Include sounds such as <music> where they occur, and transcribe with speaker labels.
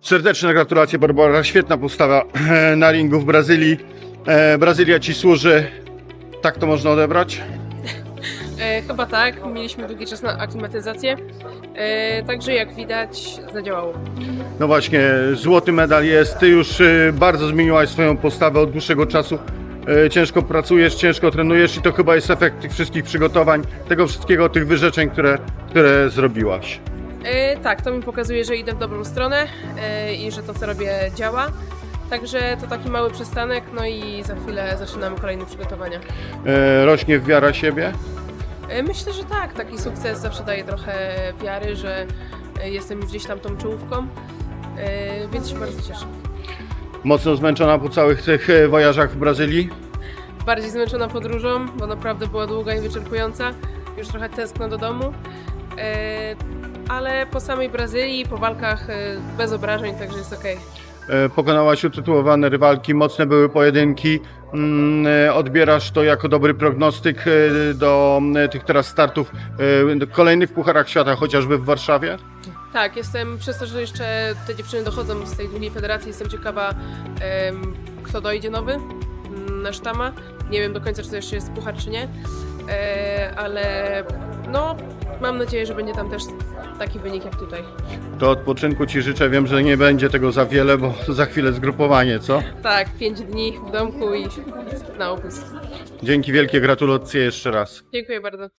Speaker 1: Serdeczne gratulacje Barbara, świetna postawa e, na ringu w Brazylii. E, Brazylia Ci służy, tak to można odebrać?
Speaker 2: E, chyba tak, mieliśmy długi czas na aklimatyzację, e, także jak widać zadziałało.
Speaker 1: No właśnie, złoty medal jest, Ty już bardzo zmieniłaś swoją postawę od dłuższego czasu. Ciężko pracujesz, ciężko trenujesz i to chyba jest efekt tych wszystkich przygotowań, tego wszystkiego, tych wyrzeczeń, które, które zrobiłaś.
Speaker 2: E, tak, to mi pokazuje, że idę w dobrą stronę e, i że to co robię działa. Także to taki mały przystanek, no i za chwilę zaczynamy kolejne przygotowania.
Speaker 1: E, Rośnie wiara siebie.
Speaker 2: Myślę, że tak, taki sukces zawsze daje trochę wiary, że jestem gdzieś tam tą czołówką, więc się bardzo cieszę.
Speaker 1: Mocno zmęczona po całych tych wojażach w Brazylii.
Speaker 2: Bardziej zmęczona podróżą, bo naprawdę była długa i wyczerpująca. Już trochę tęskno do domu. Ale po samej Brazylii, po walkach e, bez obrażeń, także jest okej.
Speaker 1: E, Pokonałaś utytułowane rywalki, mocne były pojedynki. Mm, e, Odbierasz to jako dobry prognostyk do tych teraz startów kolejnych pucharach świata, chociażby w Warszawie?
Speaker 2: Tak, jestem przez to, że jeszcze te dziewczyny dochodzą z tej drugiej federacji, jestem ciekawa, kto dojdzie nowy mm, na sztama. Nie wiem do końca, czy to jeszcze jest puchar, czy nie, ale no, mam nadzieję, że będzie tam też taki wynik jak tutaj.
Speaker 1: To odpoczynku Ci życzę. Wiem, że nie będzie tego za wiele, bo <laughs> za chwilę zgrupowanie, co?
Speaker 2: Tak, pięć dni w domku i na opus.
Speaker 1: Dzięki wielkie, gratulacje jeszcze raz.
Speaker 2: Dziękuję bardzo.